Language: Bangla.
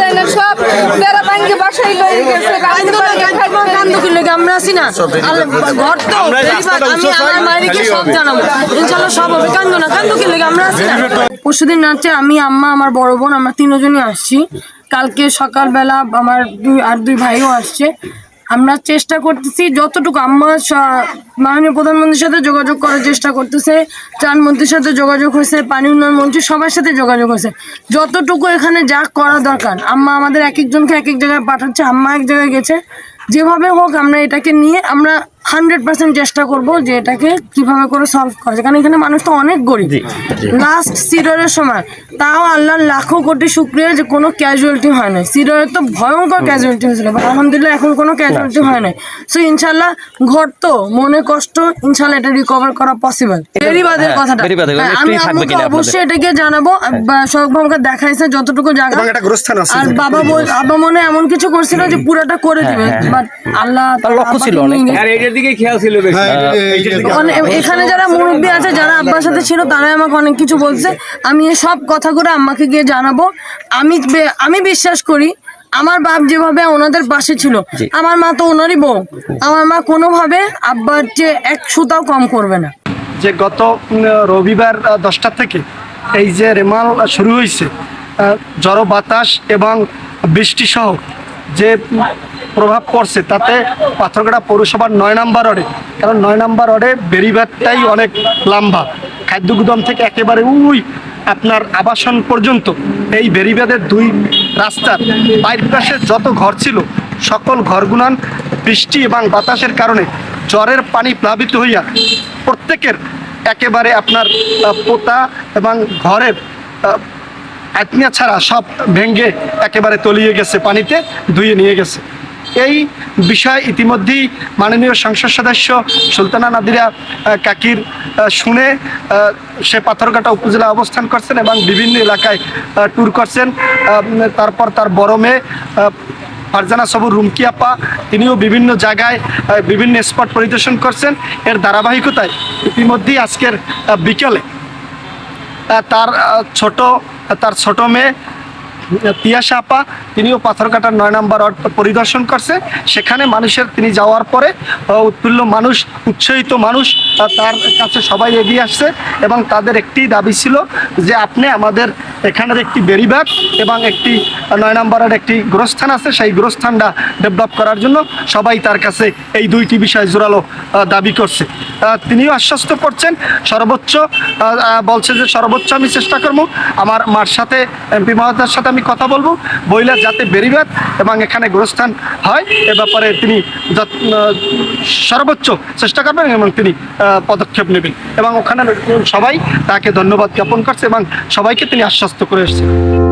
দেয় না সব। বেড়া ভাঙ্গে বাসায় গেছে আমরা আছি না। ঘর তো আমি আমার মায়েরকে সব জানাব। ইনশাল্লাহ সব হবে। কান্দো না কান্দো কি লেগে? আমরা আছি না। পরশুদিন রাত্রে আমি আম্মা আমার বড় বোন আমরা তিনজনই আসছি। কালকে সকালবেলা আমার দুই আর দুই ভাইও আসছে। আমরা চেষ্টা করতেছি, যতটুকু আম্মা মাননীয় প্রধানমন্ত্রীর সাথে যোগাযোগ করার চেষ্টা করতেছে ত্রাণমন্ত্রীর সাথে যোগাযোগ হয়েছে, পানি উন্নয়ন মন্ত্রী সবার সাথে যোগাযোগ হয়েছে। যতটুকু এখানে যা করা দরকার, আম্মা আমাদের এক একজনকে এক এক জায়গায় পাঠাচ্ছে, আম্মা এক জায়গায় গেছে। যেভাবে হোক আমরা এটাকে নিয়ে আমরা হান্ড্রেড পার্সেন্ট চেষ্টা করব যে এটাকে কীভাবে করে সলভ করা যায়। কারণ এখানে মানুষ তো অনেক গরিব। লাস্ট সিডরের সময় তাও আল্লাহর লাখো কোটি শুক্রিয়া যে কোনো ক্যাজুয়ালিটি হয় না সিডরের তো ভয়ঙ্কর ক্যাজুয়ালিটি হয়েছিল বাট আলহামদুলিল্লাহ এখন কোনো ক্যাজুয়ালিটি হয় নাই। সো ইনশাল্লাহ ঘর তো মনে কষ্ট ইনশাল্লাহ এটা রিকভার করা পসিবল বেরিবাদের কথাটা। বেড়িবাঁধের কথা, হ্যাঁ, আমি থাকবে আম্মুকে অবশ্যই এটাকে জানাব। সৌরভ আমাকে দেখাইছে যতটুকু জায়গা। আর বাবা বল আব্বা মনে এমন কিছু করছিল যে পুরোটা করে দিবে বাট আল্লাহ তার লক্ষ্য ছিল অনেক। আর দিকে খেয়াল ছিল বেশি। হ্যাঁ, অনে- এখানে যারা মুরব্বী আছে যারা আব্বার সাথে ছিল তারাই আমাকে অনেক কিছু বলছে। আমি সব কথাগুলো আম্মাকে গিয়ে জানাব। আমি আমি বিশ্বাস করি আমার বাপ যেভাবে ওনাদের পাশে ছিল আমার মা তো ওনারই বউ। আমার মা কোনোভাবে আব্বার চেয়ে এক সুতাও কম করবে না। যে গত রবিবার দশটা থেকে এই যে রেমাল শুরু হয়েছে আহ, ঝড়ো বাতাস এবং বৃষ্টি সহ যে প্রভাব পড়ছে, তাতে পাথরঘাটা পৌরসভার নয় নাম্বার ওয়ার্ডে কারণ নয় নাম্বার ওয়ার্ডে বেরিবাদটাই অনেক লম্বা। খাদ্য গুদাম থেকে একেবারে উই আপনার আবাসন পর্যন্ত। এই বেরিবাদের দুই রাস্তার বাইর পাশে যত ঘর ছিল, সকল ঘরগুলান বৃষ্টি এবং বাতাসের কারণে জ্বরের পানি প্লাবিত হইয়া প্রত্যেকের একেবারে আপনার পোতা এবং ঘরের আত্মীয় ছাড়া সব ভেঙ্গে একেবারে তলিয়ে গেছে, পানিতে ধুয়ে নিয়ে গেছে। এই বিষয় ইতিমধ্যেই মাননীয় সংসদ সদস্য সুলতানা নাদিরা কাকির শুনে সে পাথরঘাটা উপজেলা অবস্থান করছেন এবং বিভিন্ন এলাকায় ট্যুর করছেন। তারপর তার বড় মেয়ে ফারজানা সবুর রুমকি আপা তিনিও বিভিন্ন জায়গায় বিভিন্ন স্পট পরিদর্শন করছেন। এর ধারাবাহিকতায় ইতিমধ্যেই আজকের বিকেলে তার ছোট তার ছোট মেয়ে আহ, সাপা তিনিও পাথরঘাটার নয় নম্বর পরিদর্শন করছে। সেখানে মানুষের তিনি যাওয়ার পরে উৎফুল্ল মানুষ উৎসাহিত মানুষ তার কাছে সবাই এগিয়ে আসছে এবং তাদের একটি দাবি ছিল যে আপনি আমাদের এখানের একটি বেরিবাগ এবং একটি নয় নম্বরের একটি গোরস্থান আছে। সেই গোরস্থানটা ডেভেলপ করার জন্য সবাই তার কাছে এই দুইটি বিষয় জোরালো দাবি করছে। তিনিও আশ্বস্ত করছেন, সর্বোচ্চ বলছে যে সর্বোচ্চ আমি চেষ্টা করব। আমার মার সাথে, এমপি মহোদয়ের সাথে আমি কথা বলব। বইলা যাতে বেরিবাদ এবং এখানে গোরস্থান হয়, এ ব্যাপারে তিনি সর্বোচ্চ চেষ্টা করবেন এবং তিনি পদক্ষেপ নেবেন। এবং ওখানে সবাই তাকে ধন্যবাদ জ্ঞাপন করছে এবং সবাইকে তিনি আশ্বস্ত করে এসেছেন